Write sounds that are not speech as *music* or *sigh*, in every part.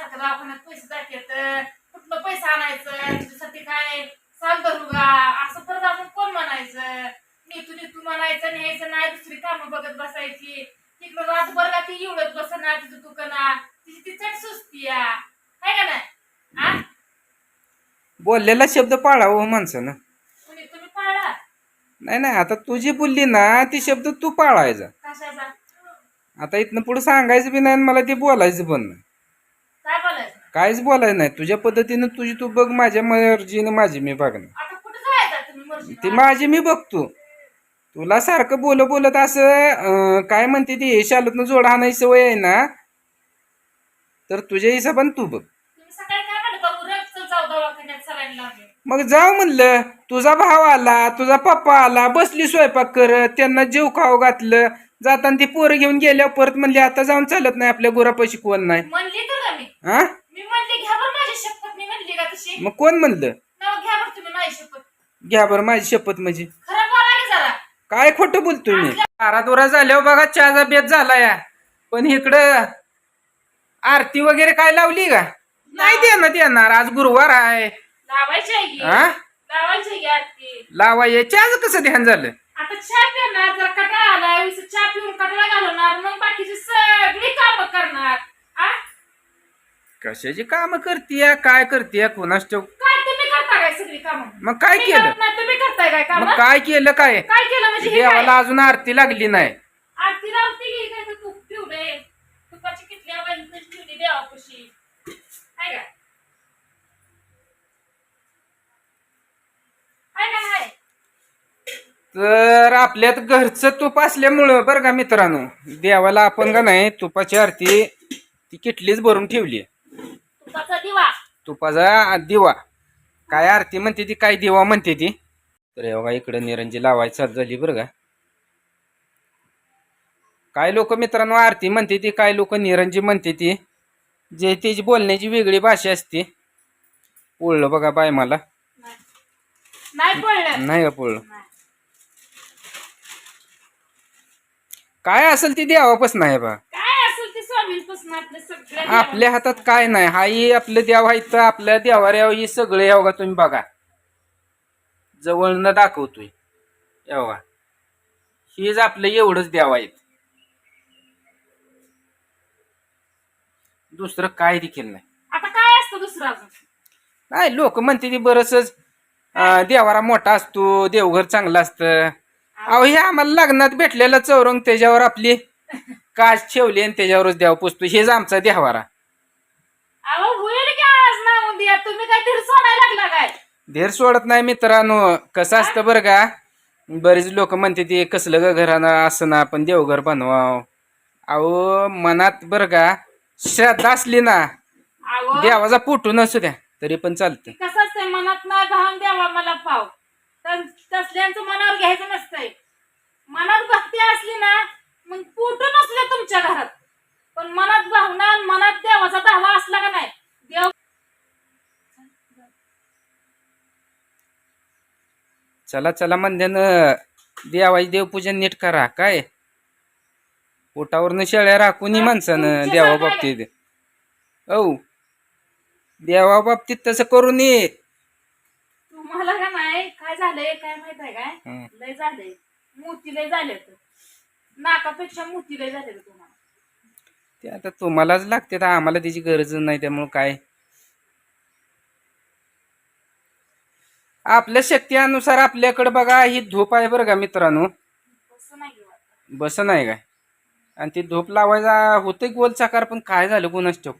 सारखं दवाखान्यात पैसे जातात कुठलं पैसा आणायचं तुझ्यासाठी काय धरू का असं परत आपण कोण म्हणायचं? नीतू नीतू म्हणायचं न्यायचं नाही दुसरी कामं बघत बसायची. तिकडं रातभर का ती एवढत बसणार तिथं तू कना तिची ती चट सुस्ती आहे का नाही? बोललेला शब्द पाळावं माणसानं. कुणी तुम्ही पाळा. नाही नाही आता तू जी बोलली ना ती शब्द तू पाळायचा. कशाचा? आता इथनं पुढे सांगायचं बी नाही मला ते बोलायचं पण नाही. काहीच बोलायचं नाही. तुझ्या पद्धतीनं तुझी तू बघ माझ्या मर्जीने माझी मी बघणार. ती माझी मी बघतो. तुला सारखं बोल बोलत असं काय म्हणते ती शालूतनं जोड हाणायची सवय आहे ना? तर तुझ्या हिशोबाने तू बघ. मग जाऊ म्हणलं. तुझा भाव आला तुझा पप्पा आला बसली स्वयंपाक करत त्यांना जेव खाऊ घातलं. जाताना ती पोरं घेऊन गेल्यावर परत म्हणली आता जाऊन चालत नाही आपल्या गुरापाशी कोण नाही. हा मी म्हणली घ्या बरं माझी शपथ. मी म्हणली का तशी? मग कोण म्हणलं? नाव घ्या बरं तुम्ही माझी शपथ. घ्या बरं माझी शपथ म्हणजे? खरं बोला की जरा. काय खोटं बोलतोय मी? बारा दोरा झाल्यावर बघा चहाचा बेत झाला या पण इकडं आरती वगैरे काय लावली का? नाही देणार देणार. आज गुरुवार आहे. लावायची आहे की? हा लावायची आहे की आरती? लावाय चहाचं कसं ध्यान झालं? आता चहा पिणार जर कटाळा आला वीस चहा पिऊन कटाळा घालवणार मग बाकीची सगळी कामं करणार. आ? कशाची काम करतीय? काय करतीय? कोणाच ठाऊक. काय तुम्ही करता काय सगळी कामं? मग काय केलं? करत नाही, तुम्ही करताय काय काम? मग काय केलं काय? काय केलं म्हणजे हे काय? देवाला अजून आरती लागली आरती काय तुपाची किटली ठेवली देवापाशी. नाही तर आपल्यात घरचं तूप असल्यामुळं बरं का मित्रांनो देवाला आपण का नाही. तुपाची आरती ती किटलीच भरून ठेवली तुपाचा दिवा. तुपाचा दिवा. काय आरती म्हणते ती काय दिवा म्हणते ती? तर हे बघा इकडं निरंजी लावायची चालू झाली बरं का. काय लोक मित्रांनो आरती म्हणते ती काय लोक निरंजी म्हणते ती. जे त्याची बोलण्याची वेगळी भाषा असते. पोळलं बघा बाय मला. नाही. पडलं नाही का पोळलं. काय असेल ती देवापासून आहे बा काय असेल ते स्वामींपासून आपल्या हातात काय नाही. हाही आपलं देव आहे तर आपल्या देवाऱ्यावर ही सगळे याव का तुम्ही बघा. जवळनं दाखवतोय. यावा हीच आपलं एवढंच देव आहेत. दुसरं काय देखील नाही. आता काय असतं दुसरं अजून? नाही लोक म्हणते ती बरंच देवारा मोठा असतो देवघर चांगलं असतं. अहो हे आम्हाला लग्नात भेटलेलं चौरंग त्याच्यावर आपली. *laughs* काच ठेवली आणि त्याच्यावरच देव पुसतो हेच आमचा देवारा अहो होईल की आज ना उद्या तुम्ही काय धीर सोडायला लागला काय? धीर सोडत नाही मित्रांनो. कसं असतं बरं का? बरेच लोक म्हणते ते कसलं ग घरानं असं ना आपण देवघर बनवाव. अहो मनात बरं का श्रद्धा असली ना अहो. देवाचा फोटो नसू द्या तरी पण चालतं कसं असतंय मनात भावून द्यावा मला पाव. तर तसल्यांचं मनावर घ्यायचं नसतंय. मनात भक्ती असली ना मग कुठं नसले तुमच्या घरात. पण मनात भावना मनात देवाचा धावा असला का नाही? देव चला चला म्हणल्यानं देवाची देवपूजन नीट करा. काय? पोटावरनं शेळ्या राखून माणसानं देवा बाबतीत. औ. देवा बाबतीत तसं करू नये. तुम्हाला का नाही? काय झालंय? काय माहीत आहे काय? हं. लय झालंय. मोती लय झाले नाकापेक्षा मोती लय झाले तुम्हाला. ते आता तुम्हालाच लागते तर आम्हाला त्याची गरज नाही त्यामुळं काय? आपल्या शक्ती अनुसार आपल्याकडे बघा ही धूप आहे बरं का मित्रांनो. नाही. बस नाही काय? आणि ती धूप लावायचा होते गोल चाकार पण काय झालं कोणाच ठेव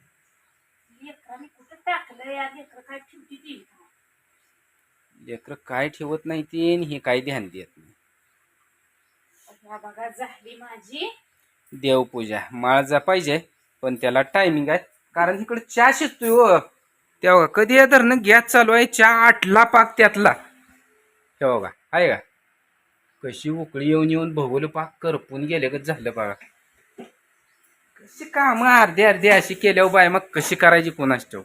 लेकरांनी कुठं टाकलं या लेकर काय ठेवती ती? लेकरं काय ठेवत नाही ते आणि हे काय ध्यान देत नाही. ह्या बघा झाली माझी. देवपूजा. माळ जा पाहिजे पण त्याला टायमिंग आहे. कारण इकडे चहा शिजतोय हो. तेव्हा कधी या धरणं गॅस चालू आहे चहा आटला पाक त्यातला. हे बघा आहे का? कशी उकळी येऊन येऊन भोगवलं पाक करपून गेले का झालं बघा. कशी काम अर्धे अर्धे अशी केल्यावर बाय मग कशी करायची कोणाच ठेव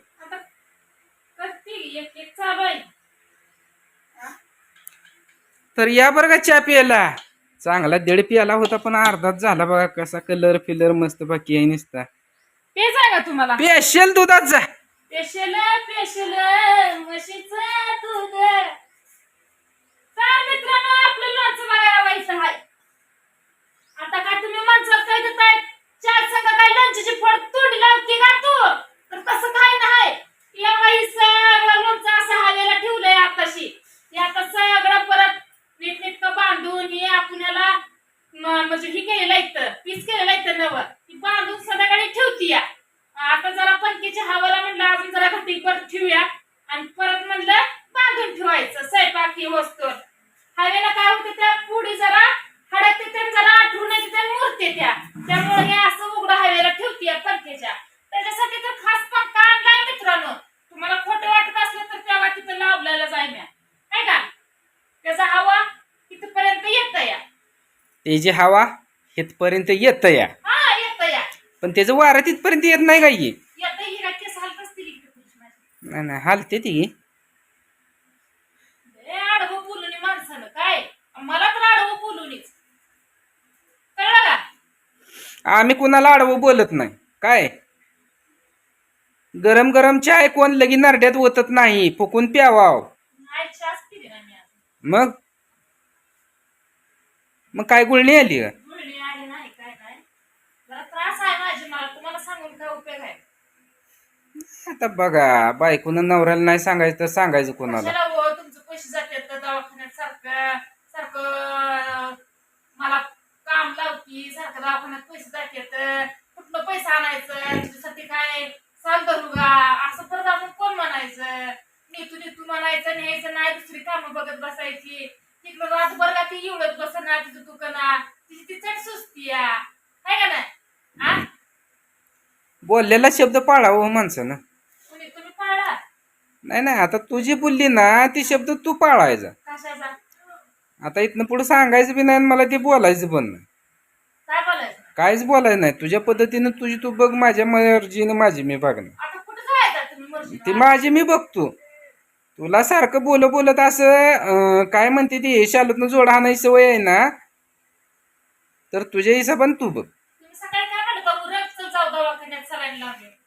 तर या बरं का चहा प्यायला? चांगला दीड प्याला होता पण अर्धाच झाला बघा कसा कलर फिलर मस्त बाकी आहे नुसता. पेज आहे का तुम्हाला? पेशल दुधात जा पेशल पेशल म्हशीचं दूध मित्रांनो आपलं लोणचं व्हायचं आहे आता काय तुम्ही माणसाला काय देताय चार संघ काय लोणच्याची फोड तोडी लावते का तू तर तसं काय नाही या बाई सगळं लोणचं असं हवेला ठेवलंय आताशी हे आता सगळं परत नीटनीटकं बांधून हे आपल्याला म- म्हणजे हे केलेलं आहे पीस केलेलं आहे नवं. ती बांधून संध्याकाळी ठेवती या. आता जरा पंखीच्या हवाला म्हणलं अजून जरा घटी परत ठेवूया. आणि परत म्हणलं बांधून ठेवायचं स्वयंपाक ही वस्तू. हवेला काय होते त्या पुढे जरा हडकते त्या जरा आठवून येते त्या मुरते त्या. त्यामुळे हे असं उघडं हवेला ठेवते या पंख्याच्या त्याच्यासाठी तर खास पंखा आणलाय मित्रांनो तुम्हाला खोटं वाटत असलं तर तेव्हा तिथं लावलेलं जाय म्या काय का त्याचा हवा तिथपर्यंत येत या त्याची हवा इथपर्यंत येत या. हा येत या. पण त्याचं वारं तिथपर्यंत येत नाही काही येत काय केस हलत असतील इकडे तुझी माझी. नाही नाही हालते ती. लय आडवं बोलून माणसानं काय? मला तर आडवं बोलूनच कळलं का? आम्ही कुणाला आडवं बोलत नाही. काय? गरम गरम चाय कोण लगी नरड्यात ओतत नाही फुकून प्यावाव. नाही चहाच पिली ना मी आज. मग? मग काय गुळणी आली? का गुळणी आली नाही काय नाही. जरा त्रास आहे माझी मला. तुम्हाला सांगून काय उपयोग आहे? आता बघा बायकोनं नवऱ्याला नाही सांगायचं तर सांगायचं कोणाला. कशाला हो? तुमचे पैसे जातात तर दवाखान्यात? सारखं सारखं मला काम लावती सारखं दवाखान्यात पैसे जातात. कुठलं पैसा आणायचं? तुझ्यासाठी काय धरू का? असं परत आपण कोण म्हणायचं? नीतू नीतू म्हणायचं न्यायचं नाही दुसरी कामं बघत बसायची. तिकडं रातभर का ती एवढत बसणार तिचं दुकाना तिची ती चट सुस्ती आहे का नाही? आ बोललेला शब्द पाळावं माणसानं. तुम्ही तुम्ही पाळा. नाही नाही आता तुझी बोलली ना ती शब्द तू पाळायचा. कशाचा? आता इथनं पुढे सांगायचं बी नाही आणि मला ते बोलायचं पण नाही. काय बोलायचं? काहीच बोलायचं नाही. तुझ्या पद्धतीनं तुझी तू बघ माझ्या मर्जीने माझी मी बघणार. आता कुठं जायचं तुम्ही मर्जी ती माझी मी बघतो. तुला सारखं बोल बोलत असं काय म्हणते ती शालूतनं जोड हाणायची सवय आहे ना? तर तुझ्या हिशोबाने तू बघ.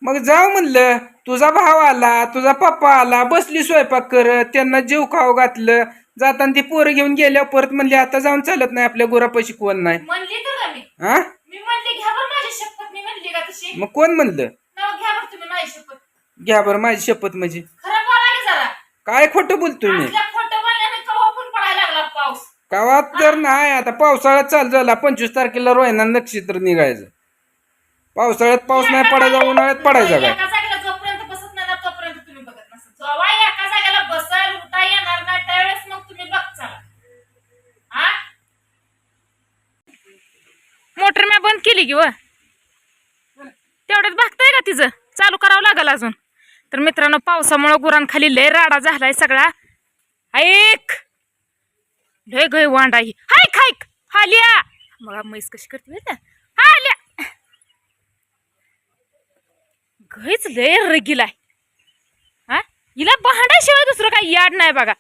मग जाऊ म्हणलं. तुझा भाव आला तुझा पप्पा आला बसली स्वयंपाक करत त्यांना जेव खाऊ घातलं. जाताना ती पोरं घेऊन गेल्यावर परत म्हणली आता जाऊन चालत नाही आपल्या गोरापाशी कोण नाही. हा मग कोण म्हणलं? घ्या बरं माझी शपथ. म्हणजे. काय खोटं बोलतोय मी? आपल्या खोटं बोलल्याने कवा पण पडायला लागला पाऊस. गावात तर नाही आता पावसाळ्यात चालू झाला. पंचवीस तारखेला रोहिणा नक्षत्र निघायचं. पावसाळ्यात पाऊस नाही पडायचा उन्हाळ्यात पडायचा काय? एका जागेला जोपर्यंत बसत नाही ना तोपर्यंत तुम्ही बघत नसत. जेव्हा एका जागेला बसायला उठा येणार नाही त्यावेळेस मग तुम्ही बघ चला. हा? मोटर मी बंद केली की व? तेवढ्यात बघताय का तिचं? चालू करावं लागल अजून. तर मित्रांनो पावसामुळं गुरांखाली लय राडा झालाय सगळा. ऐक! लय गय वांडा ही हायक हायक! हालिया! मला म्हैस कशी करते हाल्या! गैच लय रगीलाय. हा? हिला भांडाशिवाय दुसरं काही याड नाही बघा.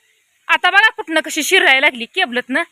आता बघा कुठनं कशी शिरायला लागली केबलत ना